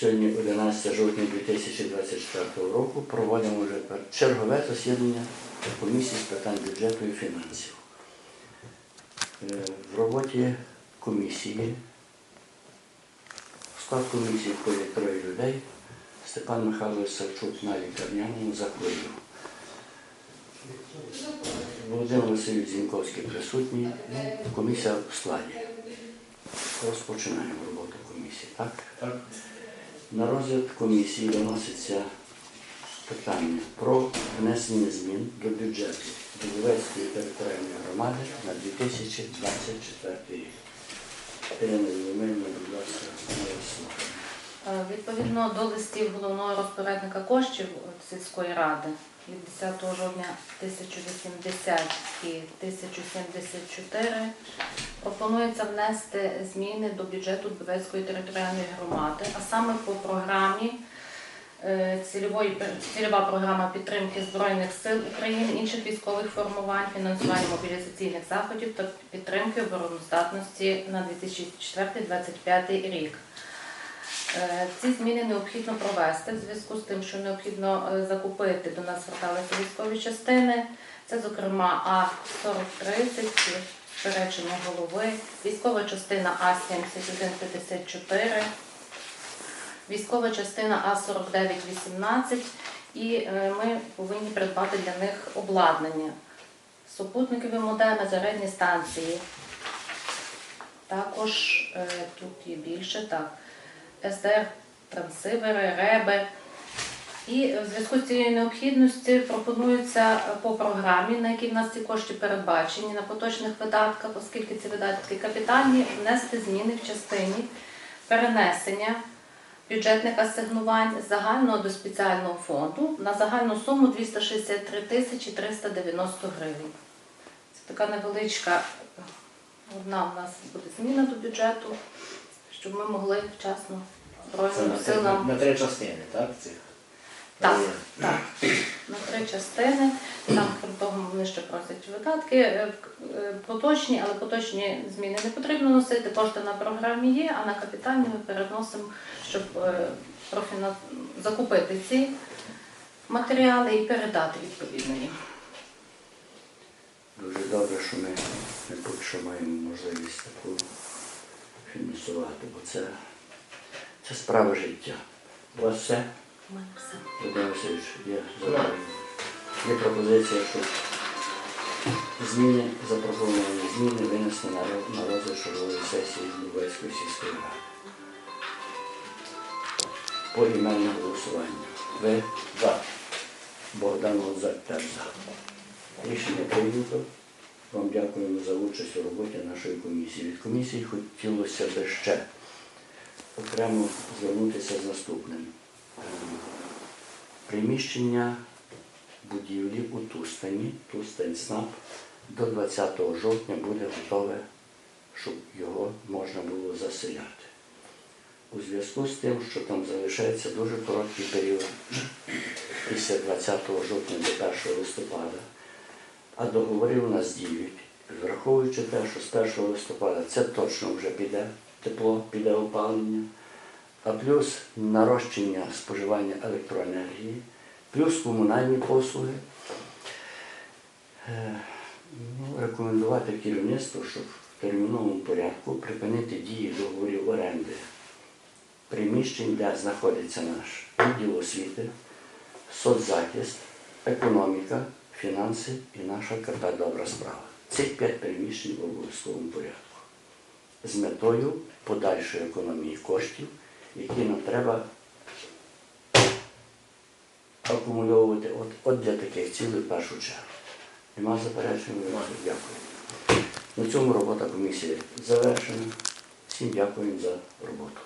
Сьогодні 11 жовтня 2024 року проводимо вже чергове засідання комісії з питань бюджету і фінансів. Е, В роботі комісії, в склад комісії входять троє людей. Степан Михайлович Савчук на лікарняному захворів. Володимир Васильович Зінковський присутній. Комісія в складі. Розпочинаємо роботу комісії, так? Так. На розгляд комісії виноситься питання про внесення змін до бюджету Біловецької територіальної громади на 2024 рік. Ірина Євгенівна, будь ласка, Відповідно до листів головного розпорядника коштів сільської ради від 10 жовтня 1080 і 1074 пропонується внести зміни до бюджету Дубецької територіальної громади, а саме по програмі е, цільової цільова програма підтримки Збройних сил України, інших військових формувань, фінансування мобілізаційних заходів та підтримки обороноздатності на 2024-2025 рік. Е, Ці зміни необхідно провести в зв'язку з тим, що необхідно е, закупити до нас зверталися військові частини. Це, зокрема, А-4030, сперечення голови, військова частина А-7154, військова частина А-4918 і е, ми повинні придбати для них обладнання. Супутникові модеми, зарядні станції. Також тут є більше, так. СДР, трансивери, реби. І в зв'язку з цією необхідністю пропонується по програмі, на якій в нас ці кошти передбачені на поточних видатках, оскільки ці видатки капітальні, внести зміни в частині перенесення бюджетних асигнувань загального до спеціального фонду на загальну суму 263 тисячі 390 гривень. Це така невеличка, одна у нас буде зміна до бюджету, щоб ми могли вчасно Це на, Збройним силам. на три частини, так? Цих? Так, Є. так, на три частини. Там, крім того, вони ще просять видатки е, е, поточні, але поточні зміни не потрібно носити. Кошти на програмі є, а на капітальні ми переносимо, щоб е, профіна... закупити ці матеріали і передати відповідно їм. Дуже добре, що ми, ми поки що маємо можливість таку фінансувати, бо це, це справа життя. У вас все? У мене все. Володимир Васильович, є запитання? Є пропозиція, щоб зміни, запропоновані зміни винесли на, ро- на розгляд чергової сесії Дубайської сільської ради. По іменне голосування. Ви За. Богдан Лозак теж за. Рішення прийнято. Вам дякуємо за участь у роботі нашої комісії. Від комісії хотілося би ще окремо звернутися з наступним. Ем, Приміщення будівлі у Тустані, Тустань СНАП, до 20 жовтня буде готове, щоб його можна було заселяти. У зв'язку з тим, що там залишається дуже короткий період після 20 жовтня до 1 листопада, а договори у нас діють, враховуючи те, що з 1 листопада це точно вже піде тепло, піде опалення, а плюс нарощення споживання електроенергії, плюс комунальні послуги. Е, ну, рекомендувати керівництву, щоб в терміновому порядку припинити дії договорів оренди приміщень, де знаходиться наш відділ освіти, соцзахист, економіка, фінанси і наша КП Добра справа. Цих п'ять приміщень в обов'язковому порядку. З метою подальшої економії коштів, які нам треба акумульовувати от, от для таких цілей в першу чергу. Нема заперечень, дякую. На цьому робота комісії завершена. Всім дякуємо за роботу.